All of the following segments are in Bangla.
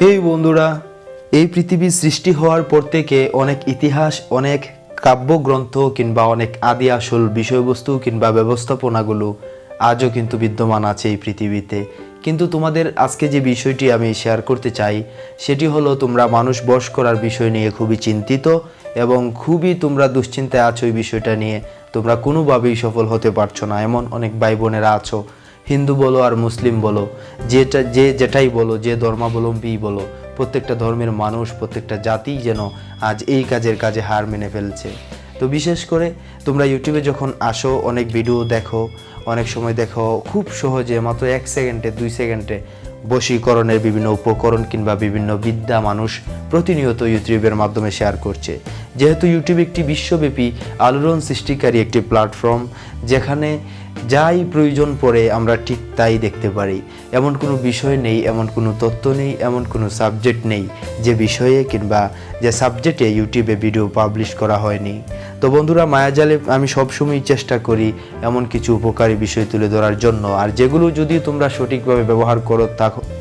এই বন্ধুরা, এই পৃথিবী সৃষ্টি হওয়ার পর থেকে অনেক ইতিহাস, অনেক কাব্যগ্রন্থ কিংবা অনেক আদি আসল বিষয়বস্তু কিংবা ব্যবস্থাপনাগুলো আজও কিন্তু বিদ্যমান আছে এই পৃথিবীতে। কিন্তু তোমাদের আজকে যে বিষয়টি আমি শেয়ার করতে চাই, সেটি হলো তোমরা মানুষ বস করার বিষয় নিয়ে খুবই চিন্তিত এবং খুবই তোমরা দুশ্চিন্তায় আছো এই বিষয়টা নিয়ে। তোমরা কোনোভাবেই সফল হতে পারছ না। এমন অনেক ভাই বোনেরা আছো হিন্দু বলো আর মুসলিম বলো, যেটা যে যেটাই বলো, যে ধর্মাবলম্বী বলো, প্রত্যেকটা ধর্মের মানুষ, প্রত্যেকটা জাতি যেন আজ এই কাজের কাজে হার মেনে ফেলছে। তো বিশেষ করে তোমরা ইউটিউবে যখন আসো, অনেক ভিডিও দেখো, অনেক সময় দেখো, খুব সহজে মাত্র এক সেকেন্ডে, দুই সেকেন্ডে বশীকরণের বিভিন্ন উপকরণ কিংবা বিভিন্ন বিদ্যা মানুষ প্রতিনিয়ত ইউটিউবের মাধ্যমে শেয়ার করছে। যেহেতু ইউটিউব একটি বিশ্বব্যাপী আলোড়ন সৃষ্টিকারী একটি প্ল্যাটফর্ম যেখানে যাই প্রয়োজন পড়ে আমরা ঠিক তাই দেখতে পারি। এমন কোনো বিষয় নেই, এমন কোনো তত্ত্ব নেই, এমন কোনো সাবজেক্ট নেই যে বিষয়ে কিংবা যে সাবজেক্টে ইউটিউবে ভিডিও পাবলিশ করা হয়নি। তো বন্ধুরা মায়াজালে আমি সবসময় চেষ্টা করি এমন কিছু উপকারী বিষয় তুলে ধরার জন্য। আর যেগুলো যদি তোমরা সঠিকভাবে ব্যবহার করো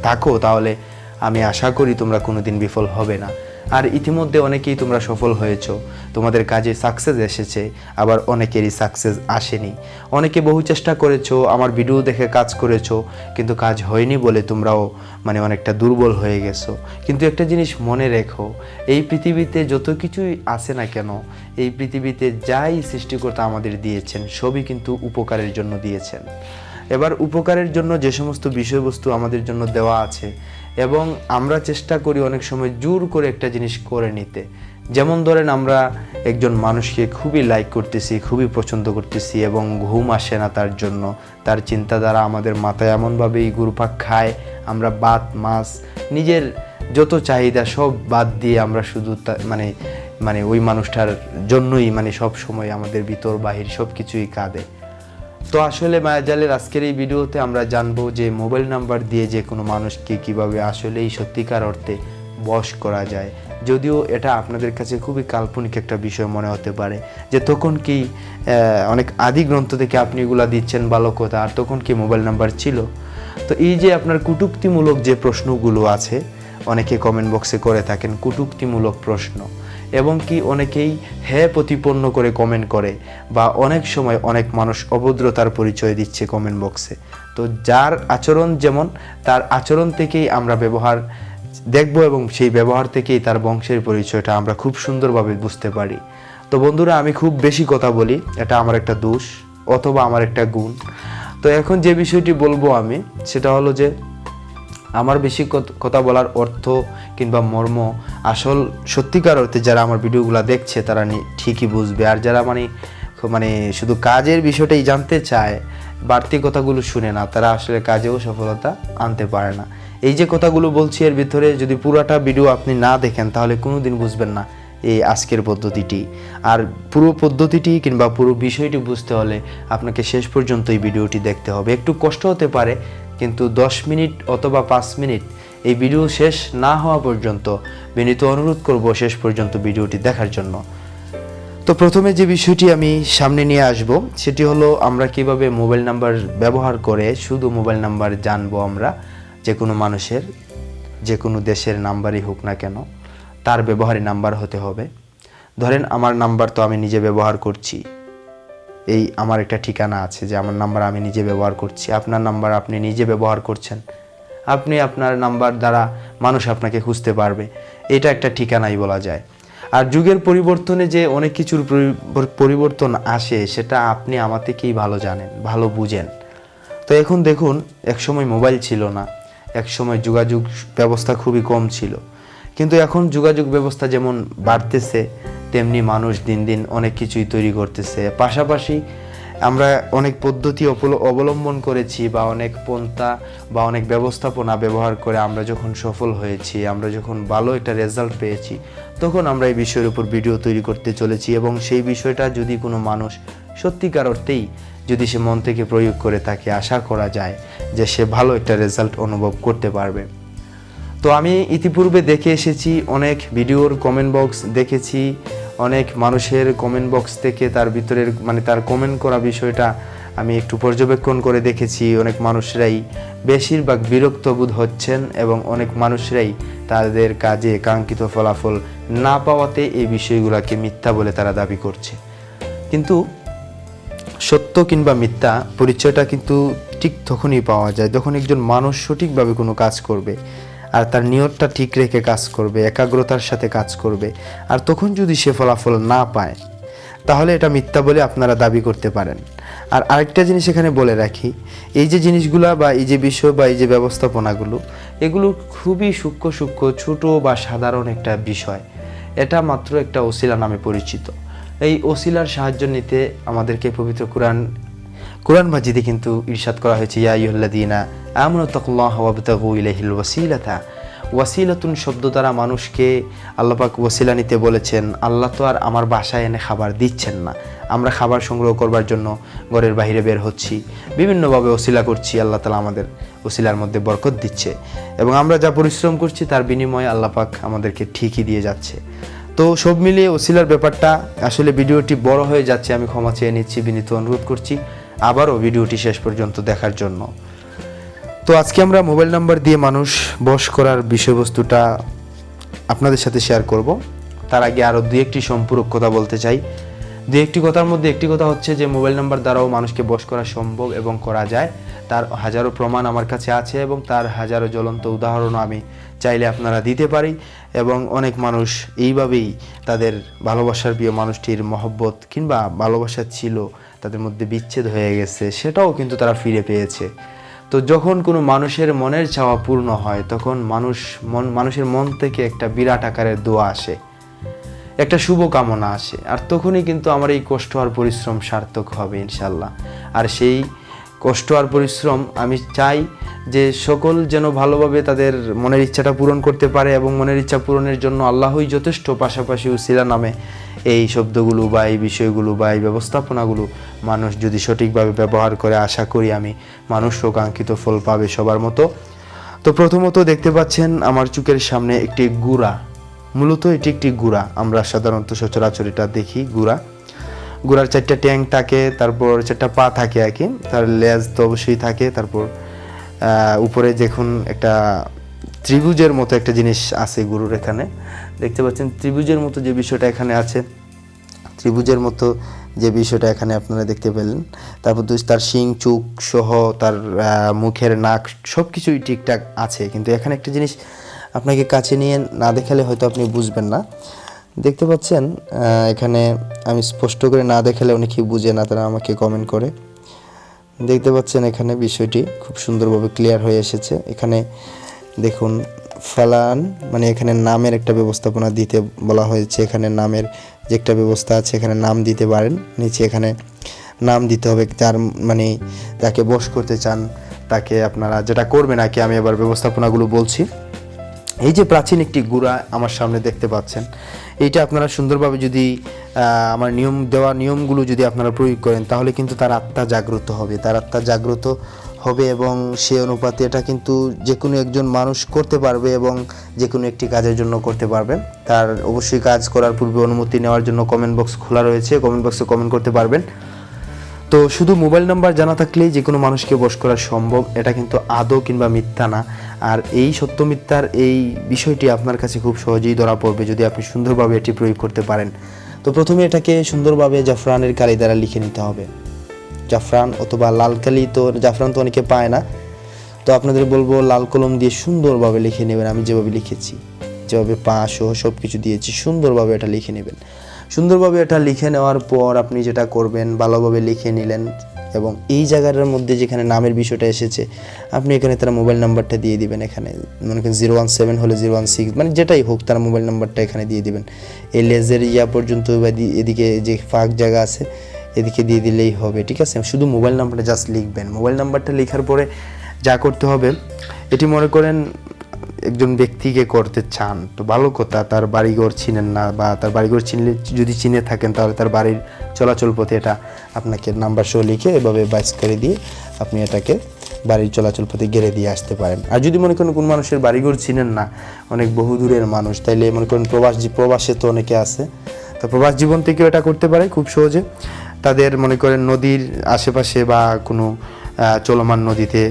থাকো- তাহলে আমি আশা করি তোমরা কোনোদিন বিফল হবে না। আর ইতিমধ্যে অনেকেই তোমরা সফল হয়েছো। তোমাদের কাজে সাকসেস এসেছে, আবার অনেকেরই সাকসেস আসেনি। অনেকে বহু চেষ্টা করেছ, আমার ভিডিও দেখে কাজ করেছ, কিন্তু কাজ হয়নি বলে তোমরাও মানে অনেকটা দুর্বল হয়ে গেছো। কিন্তু একটা জিনিস মনে রেখো, এই পৃথিবীতে যত কিছুই আসে না কেন, এই পৃথিবীতে যাই সৃষ্টিকর্তা আমাদের দিয়েছেন, সবই কিন্তু উপকারের জন্য দিয়েছেন। এবার উপকারের জন্য যে সমস্ত বিষয়বস্তু আমাদের জন্য দেওয়া আছে এবং আমরা চেষ্টা করি অনেক সময় জোর করে একটা জিনিস করে নিতে। যেমন ধরেন আমরা একজন মানুষকে খুবই লাইক করতেছি, খুবই পছন্দ করতেছি এবং ঘুম আসে না তার জন্য। তার চিন্তাধারা আমাদের মাথায় এমনভাবেই গুরুপাক খায়, আমরা বাত, মাছ, নিজের যত চাহিদা সব বাদ দিয়ে আমরা শুধু মানে মানে ওই মানুষটার জন্যই মানে সব সময় আমাদের ভিতর, বাহির সব কিছুই কাঁদে। তো আসলে মায়াজালের আজকের এই ভিডিওতে আমরা জানব যে মোবাইল নাম্বার দিয়ে যে কোনো মানুষকে কীভাবে আসলেই সত্যিকার অর্থে বশ করা যায়। যদিও এটা আপনাদের কাছে খুবই কাল্পনিক একটা বিষয় মনে হতে পারে যে তখন কি অনেক আদি গ্রন্থ থেকে আপনি এগুলা দিচ্ছেন ভালো কথা আর তখন কি মোবাইল নাম্বার ছিল? তো এই যে আপনার কুটুক্তিমূলক যে প্রশ্নগুলো আছে, অনেকে কমেন্ট বক্সে করে থাকেন, কুটুক্তিমূলক প্রশ্ন। এবং কি অনেকেই হ্যাঁ প্রতিপন্ন করে কমেন্ট করে, বা অনেক সময় অনেক মানুষ অভদ্রতার পরিচয় দিচ্ছে কমেন্ট বক্সে তো যার আচরণ যেমন, তার আচরণ থেকেই আমরা ব্যবহার দেখব এবং সেই ব্যবহার থেকেই তার বংশের পরিচয়টা আমরা খুব সুন্দরভাবে বুঝতে পারি। তো বন্ধুরা, আমি খুব বেশি কথা বলি, এটা আমার একটা দোষ অথবা আমার একটা গুণ। তো এখন যে বিষয়টি বলব আমি, সেটা হলো যে আমার বেশি কথা বলার অর্থ কিংবা মর্ম, আসল সত্যিকার অর্থে যারা আমার ভিডিওগুলো দেখছে, তারা ঠিকই বুঝবে। আর যারা মানে মানে শুধু কাজের বিষয়টাই জানতে চায়, বাড়তি কথাগুলো শুনে না, তারা আসলে কাজেও সফলতা আনতে পারে না। এই যে কথাগুলো বলছি, এর ভিতরে যদি পুরাটা ভিডিও আপনি না দেখেন, তাহলে কোনোদিন বুঝবেন না এই আজকের পদ্ধতিটি। আর পুরো পদ্ধতিটি কিংবা পুরো বিষয়টি বুঝতে হলে আপনাকে শেষ পর্যন্ত এই ভিডিওটি দেখতে হবে। একটু কষ্ট হতে পারে কিন্তু দশ মিনিট অথবা পাঁচ মিনিট এই ভিডিও শেষ না হওয়া পর্যন্ত বিনীত অনুরোধ করব শেষ পর্যন্ত ভিডিওটি দেখার জন্য। তো প্রথমে যে বিষয়টি আমি সামনে নিয়ে আসব, সেটি হলো আমরা কীভাবে মোবাইল নাম্বার ব্যবহার করে শুধু মোবাইল নাম্বার জানব আমরা, যে কোনো মানুষের, যে কোনো দেশের নাম্বারই হোক না কেন, তার ব্যবহারী নাম্বার হতে হবে। ধরেন আমার নাম্বার তো আমি নিজে ব্যবহার করছি। এই আমার একটা ঠিকানা আছে, যে আমার নাম্বার আমি নিজে ব্যবহার করছি। আপনার নাম্বার আপনি নিজে ব্যবহার করছেন। আপনি আপনার নাম্বার দ্বারা মানুষ আপনাকে খুঁজতে পারবে। এটা একটা ঠিকানাই বলা যায়। আর যুগের পরিবর্তনে যে অনেক কিছুর পরিবর্তন আসে, সেটা আপনি আমার থেকেই ভালো জানেন, ভালো বুঝেন। তো এখন দেখুন, একসময় মোবাইল ছিল না, একসময় যোগাযোগ ব্যবস্থা খুবই কম ছিল। কিন্তু এখন যোগাযোগ ব্যবস্থা যেমন বাড়তেছে তেমনি মানুষ দিন দিন অনেক কিছুই তৈরি করতেছে। পাশাপাশি আমরা অনেক পদ্ধতি অবলম্বন করেছি বা অনেক পন্থা বা অনেক ব্যবস্থাপনা ব্যবহার করে আমরা যখন সফল হয়েছি, আমরা যখন ভালো একটা রেজাল্ট পেয়েছি, তখন আমরা এই বিষয়ের উপর ভিডিও তৈরি করতে চলেছি এবং সেই বিষয়টা যদি কোনো মানুষ সত্যিকার অর্থেই যদি সে মন থেকে প্রয়োগ করে তাকে আশা করা যায় যে সে ভালো একটা রেজাল্ট অনুভব করতে পারবে। তো আমি ইতিপূর্বে দেখে এসেছি, অনেক ভিডিওর কমেন্ট বক্স দেখেছি। অনেক মানুষের কমেন্ট বক্স থেকে তার ভিতরের মানে তার কমেন্ট করা বিষয়টা আমি একটু পর্যবেক্ষণ করে দেখেছি। অনেক মানুষরাই বেশিরভাগ বিরক্ত বোধ হচ্ছেন এবং অনেক মানুষরাই তাদের কাজে কাঙ্ক্ষিত ফলাফল না পাওয়াতে এই বিষয়গুলোকে মিথ্যা বলে তারা দাবি করছে। কিন্তু সত্য কিংবা মিথ্যা পরিচয়টা কিন্তু ঠিক তখনই পাওয়া যায় যখন একজন মানুষ সঠিকভাবে কোনো কাজ করবে। আর তার নিয়তটা ঠিক রেখে কাজ করবে, একাগ্রতার সাথে কাজ করবে। আর তখন যদি সে ফলাফল না পায়, তাহলে এটা মিথ্যা বলে আপনারা দাবি করতে পারেন। আর আরেকটা জিনিস এখানে বলে রাখি, এই যে জিনিসগুলা বা এই যে বিষয় বা এই যে ব্যবস্থাপনাগুলো, এগুলো খুবই সূক্ষ্ম সূক্ষ্ম, ছোট বা সাধারণ একটা বিষয়। এটা মাত্র একটা ওসিলা নামে পরিচিত। এই ওসিলার সাহায্য নিতে আমাদেরকে পবিত্র কোরআন কোরআন মাজিদে কিন্তু ইরশাদ করা হয়েছে, ইয়া ইউল্লাদিনা আমনু তাকুল্লাহ ওয়াবতাগু ইলাইহিল ওয়াসিলাতা। ওয়াসিলাতুন শব্দ দ্বারা মানুষকে আল্লাপাক ওয়াসিলা নিতে বলেছেন, আল্লাহ তো আর আমার বাসায় এনে খাবার দিচ্ছেন না। আমরা খাবার সংগ্রহ করবার জন্য ঘরের বাইরে বের হচ্ছি। বিভিন্নভাবে ওসিলা করছি, আল্লাহ তালা আমাদের ওসিলার মধ্যে বরকত দিচ্ছে। এবং আমরা যা পরিশ্রম করছি, তার বিনিময়ে আল্লাপাক আমাদেরকে ঠিকই দিয়ে যাচ্ছে। তো সব মিলিয়ে ওসিলার ব্যাপারটা, আসলে ভিডিওটি বড় হয়ে যাচ্ছে, আমি ক্ষমা চেয়ে নিচ্ছি, বিনীত অনুরোধ করছি, আবারও ভিডিওটি শেষ পর্যন্ত দেখার জন্য। তো আজকে আমরা মোবাইল নাম্বার দিয়ে মানুষ বস করার বিষয়বস্তুটা আপনাদের সাথে শেয়ার করব। তার আগে আরও দু একটি সম্পূরক কথা বলতে চাই। দু একটি কথার মধ্যে একটি কথা হচ্ছে যে, মোবাইল নাম্বার দ্বারাও মানুষকে বস করা সম্ভব এবং করা যায়। তার হাজারো প্রমাণ আমার কাছে আছে এবং তার হাজারো জ্বলন্ত উদাহরণও আমি চাইলে আপনারা দিতে পারি এবং অনেক মানুষ এইভাবেই তাদের ভালোবাসার প্রিয় মানুষটির মহব্বত কিংবা ভালোবাসা ছিল, তাদের মধ্যে বিচ্ছেদ হয়ে গেছে, সেটাও কিন্তু তারা ফিরে পেয়েছে। তো যখন কোনো মানুষের মনের চাওয়া পূর্ণ হয়, তখন মানুষ মন, মানুষের মন থেকে একটা বিরাট আকারের দোয়া আসে, একটা শুভ কামনা আসে। আর তখনই কিন্তু আমার এই কষ্ট আর পরিশ্রম সার্থক হবে ইনশাল্লাহ আর সেই কষ্ট আর পরিশ্রম, আমি চাই যে সকল যেন ভালোভাবে তাদের মনের ইচ্ছাটা পূরণ করতে পারে এবং মনের ইচ্ছা পূরণের জন্য আল্লাহই যথেষ্ট পাশাপাশি উসিলা নামে এই শব্দগুলো বা এই বিষয়গুলো বা এই ব্যবস্থাপনাগুলো মানুষ যদি সঠিকভাবে ব্যবহার করে, আশা করি আমি মানুষ কাঙ্ক্ষিত ফল পাবে সবার মতো। তো প্রথমত দেখতে পাচ্ছেন আমার চোখের সামনে একটি গুড়া। মূলত এটি একটি গুড়া। আমরা সাধারণত সচরাচর এটা দেখি, গুড়া। গুড়ার চারটা ট্যাং থাকে, তারপর চারটা পা থাকে আর কি। তার লেজ তো অবশ্যই থাকে, তারপর উপরে দেখুন একটা ত্রিভুজের মতো একটা জিনিস আছে গরুর এখানে। দেখতে পাচ্ছেন ত্রিভুজের মতো যে বিষয়টা এখানে আছে, ত্রিভুজের মতো যে বিষয়টা এখানে আপনারা দেখতে পেলেন। তারপর তার শিং, চুক সহ তার মুখের নাক সব কিছুই ঠিকঠাক আছে। কিন্তু এখানে একটা জিনিস আপনাকে কাছে নিয়ে না দেখালে হয়তো আপনি বুঝবেন না। দেখতে পাচ্ছেন এখানে আমি স্পষ্ট করে না দেখালে অনেকেই বুঝে না তারা আমাকে কমেন্ট করে। দেখতে পাচ্ছেন এখানে বিষয়টি খুব সুন্দরভাবে ক্লিয়ার হয়ে এসেছে। এখানে দেখুন, ফালান মানে এখানে নামের একটা ব্যবস্থাপনা দিতে বলা হয়েছে। এখানে নামের যে একটা ব্যবস্থা আছে, এখানে নাম দিতে পারেন। নিচে এখানে নাম দিতে হবে, যার মানে যাকে বশ করতে চান, তাকে আপনারা যেটা করবেন আর কি, আমি এবার ব্যবস্থাপনাগুলো বলছি। এই যে প্রাচীন একটি গুড়া আমার সামনে দেখতে পাচ্ছেন, এইটা আপনারা সুন্দরভাবে যদি আমার নিয়ম, দেওয়া নিয়মগুলো যদি আপনারা প্রয়োগ করেন, তাহলে কিন্তু তার আত্মা জাগ্রত হবে, তার আত্মা জাগ্রত হবে এবং সে অনুপাতে এটা কিন্তু যে কোনো একজন মানুষ করতে পারবে এবং যে কোনো একটি কাজের জন্য করতে পারবে তার অবশ্যই কাজ করার পূর্বে অনুমতি নেওয়ার জন্য কমেন্ট বক্স খোলা রয়েছে কমেন্ট বক্সে কমেন্ট করতে পারবেন। তো শুধু মোবাইল নাম্বার জানা থাকলেই যে কোনো মানুষকে বশ করা সম্ভব, এটা কিন্তু আদৌ কিংবা মিথ্যা না। আর এই সত্য মিথ্যার এই বিষয়টি আপনার কাছে খুব সহজেই ধরা পড়বে যদি আপনি সুন্দরভাবে এটি প্রয়োগ করতে পারেন। তো প্রথমে এটাকে সুন্দরভাবে জাফরানের কালি দ্বারা লিখে নিতে হবে। জাফরান অথবা লাল কালি তো, জাফরান তো অনেকে পায় না। তো আপনাদের বলব লাল কলম দিয়ে সুন্দরভাবে লিখে নেবেন। আমি যেভাবে লিখেছি, যেভাবে পা সহ সব কিছু দিয়েছি, সুন্দরভাবে এটা লিখে নেবেন। সুন্দরভাবে এটা লিখে নেওয়ার পর আপনি যেটা করবেন, ভালোভাবে লিখে নিলেন এবং এই জায়গাটার মধ্যে যেখানে নামের বিষয়টা এসেছে, আপনি এখানে তার মোবাইল নাম্বারটা দিয়ে দিবেন এখানে। মনে করেন জিরো ওয়ান সেভেন হলে জিরো ওয়ান সিক্স মানে যেটাই হোক তার মোবাইল নাম্বারটা এখানে দিয়ে দিবেন। এই লেজের ইয়া পর্যন্ত বা এদিকে যে ফাঁক জায়গা আছে, এদিকে দিয়ে দিলেই হবে, ঠিক আছে? শুধু মোবাইল নাম্বারটা জাস্ট লিখবেন। মোবাইল নাম্বারটা লেখার পরে যা করতে হবে, এটি মনে করেন একজন ব্যক্তিকে করতে চান, তো ভালো কথা, তার বাড়িঘর চিনেন না বা তার বাড়িঘর চিনলে যদি চিনে থাকেন, তাহলে তার বাড়ির চলাচল পথে এটা আপনাকে নাম্বার সহ লিখে এভাবে বাইস করে দিয়ে আপনি এটাকে বাড়ির চলাচল পথে গেড়ে দিয়ে আসতে পারেন। আর যদি মনে করেন কোন মানুষের বাড়িঘর চিনেন না, অনেক বহু দূরের মানুষ, তাইলে মনে করেন প্রবাস প্রবাসে তো অনেকে আছে। তো প্রবাস জীবন থেকেও এটা করতে পারে খুব সহজে। তাদের মনে করেন নদীর আশেপাশে বা কোনো চলমান নদীতে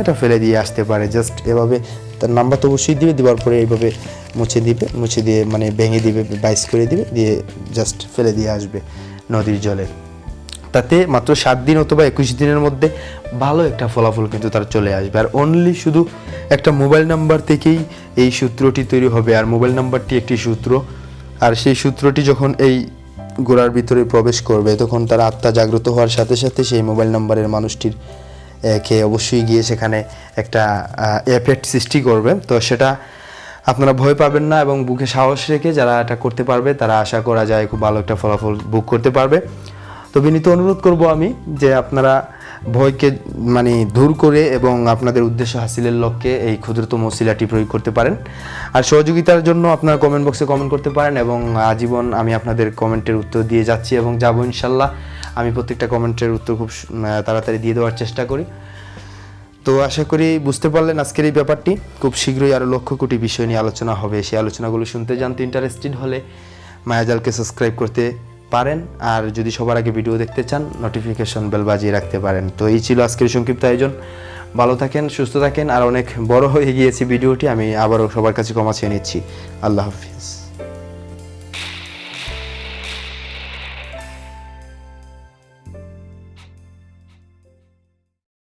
এটা ফেলে দিয়ে আসতে পারে। জাস্ট এভাবে তার নাম্বার তো অবশ্যই দিবে, দেওয়ার পরে এইভাবে মুছে দিবে, মুছে দিয়ে মানে ভেঙে দিবে, বাইস করে দিবে, দিয়ে জাস্ট ফেলে দিয়ে আসবে নদীর জলে। তাতে মাত্র সাত দিন অথবা একুশ দিনের মধ্যে ভালো একটা ফলাফল কিন্তু তার চলে আসবে। আর অনলি শুধু একটা মোবাইল নাম্বার থেকেই এই সূত্রটি তৈরি হবে। আর মোবাইল নাম্বারটি একটি সূত্র। আর সেই সূত্রটি যখন এই গোড়ার ভিতরে প্রবেশ করবে, তখন তার আত্মা জাগ্রত হওয়ার সাথে সাথে সেই মোবাইল নাম্বারের মানুষটির কে অবশ্যই গিয়ে সেখানে একটা এফেক্ট সৃষ্টি করবে। তো সেটা আপনারা ভয় পাবেন না এবং বুকে সাহস রেখে যারা এটা করতে পারবে, তারা আশা করা যায় খুব ভালো একটা ফলাফল বুক করতে পারবে। তো বিনীত অনুরোধ করব আমি যে আপনারা ভয়কে মানে দূর করে এবং আপনাদের উদ্দেশ্য হাসিলের লক্ষ্যে এই ক্ষুদ্রতম শিলাটি প্রয়োগ করতে পারেন। আর সহযোগিতার জন্য আপনারা কমেন্ট বক্সে কমেন্ট করতে পারেন এবং আজীবন আমি আপনাদের কমেন্টের উত্তর দিয়ে যাচ্ছি এবং যাব ইনশাল্লাহ। আমি প্রত্যেকটা কমেন্টের উত্তর খুব তাড়াতাড়ি দিয়ে দেওয়ার চেষ্টা করি। তো আশা করি বুঝতে পারলেন আজকের এই ব্যাপারটি। খুব শীঘ্রই আরও লক্ষ কোটি বিষয় নিয়ে আলোচনা হবে। সেই আলোচনাগুলো শুনতে জানতে ইন্টারেস্টেড হলে মায়াজালকে সাবস্ক্রাইব করতে পারেন। আর যদি সবার আগে ভিডিও দেখতে চান নোটিফিকেশন বেল বাজিয়ে রাখতে পারেন। তো এই ছিল আজকের সংক্ষিপ্ত আয়োজন। ভালো থাকেন, সুস্থ থাকেন। আর অনেক বড় হয়ে গিয়েছি ভিডিওটি আমি আবারও সবার কাছে ক্ষমা চেয়ে নিচ্ছি। আল্লাহ হাফিজ।